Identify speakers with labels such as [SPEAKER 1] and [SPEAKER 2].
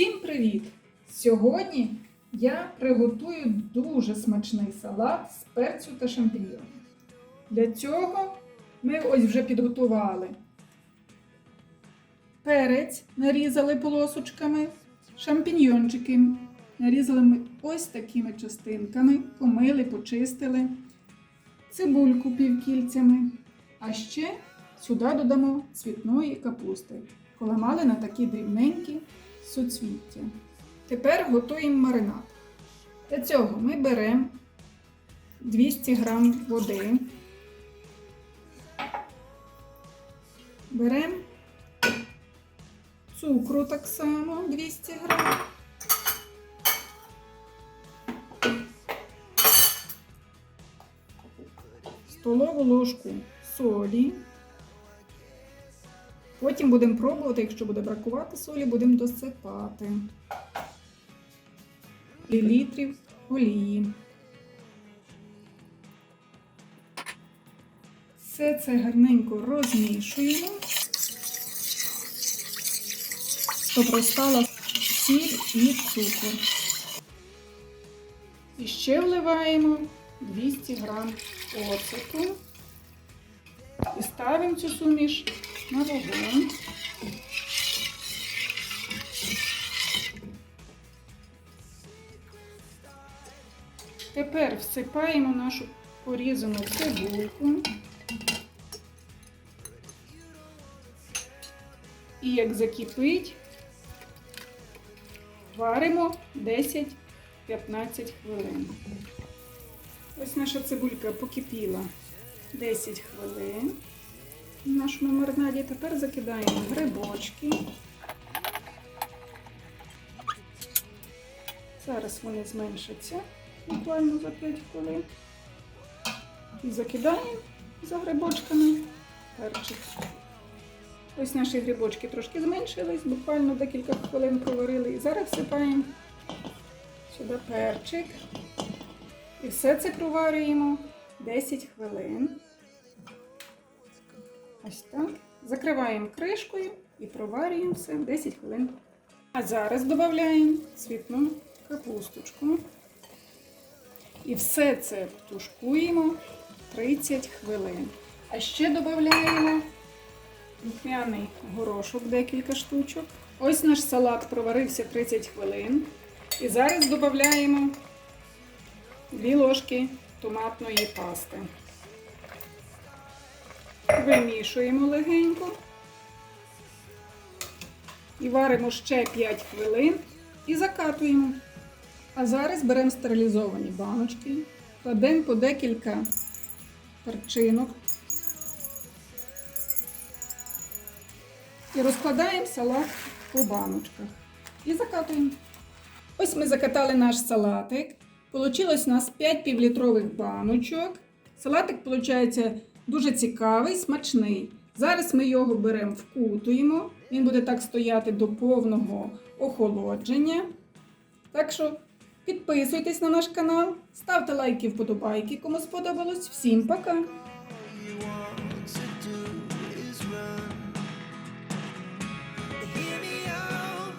[SPEAKER 1] Всім привіт! Сьогодні я приготую дуже смачний салат з перцю та шампіньйоном. Для цього ми ось вже підготували перець, нарізали полосочками, шампіньйончики нарізали ми ось такими частинками, помили, почистили, цибульку півкільцями, а ще сюди додамо цвітної капусти. Поламали на такі дрібненькі суцвіття. Тепер готуємо маринад. Для цього ми беремо 200 г води, беремо цукру так само 200 г. Столову ложку солі. Потім будемо пробувати, якщо буде бракувати солі, будемо досипати літрів олії. Все це гарненько розмішуємо, щоб розстала сіль і цукор. І ще вливаємо 200 грам оцету і ставимо цю суміш вогонь. Тепер всипаємо нашу порізану цибульку. І як закипить, варимо 10-15 хвилин. Ось наша цибулька покипіла 10 хвилин в нашому маринаді. Тепер закидаємо грибочки. Зараз вони зменшаться буквально за 5 хвилин. І закидаємо за грибочками перчик. Ось наші грибочки трошки зменшились, буквально декілька хвилин проварили. І зараз всипаємо сюди перчик. І все це проварюємо 10 хвилин. Ось так. Закриваємо кришкою і проварюємо все 10 хвилин. А зараз додаємо цвітну капусточку. І все це тушкуємо 30 хвилин. А ще додаємо духмяний горошок, декілька штучок. Ось наш салат проварився 30 хвилин. І зараз додаємо 2 ложки томатної пасти. Вимішуємо легенько. І варимо ще 5 хвилин і закатуємо. А зараз беремо стерилізовані баночки, кладемо по декілька перчинок і розкладаємо салат по баночках. І закатуємо. Ось ми закатали наш салатик. Получилось у нас 5 півлітрових баночок. Салатик, виходить, дуже цікавий, смачний. Зараз ми його беремо, вкутуємо. Він буде так стояти до повного охолодження. Так що підписуйтесь на наш канал, ставте лайки, вподобайки, кому сподобалось. Всім пока!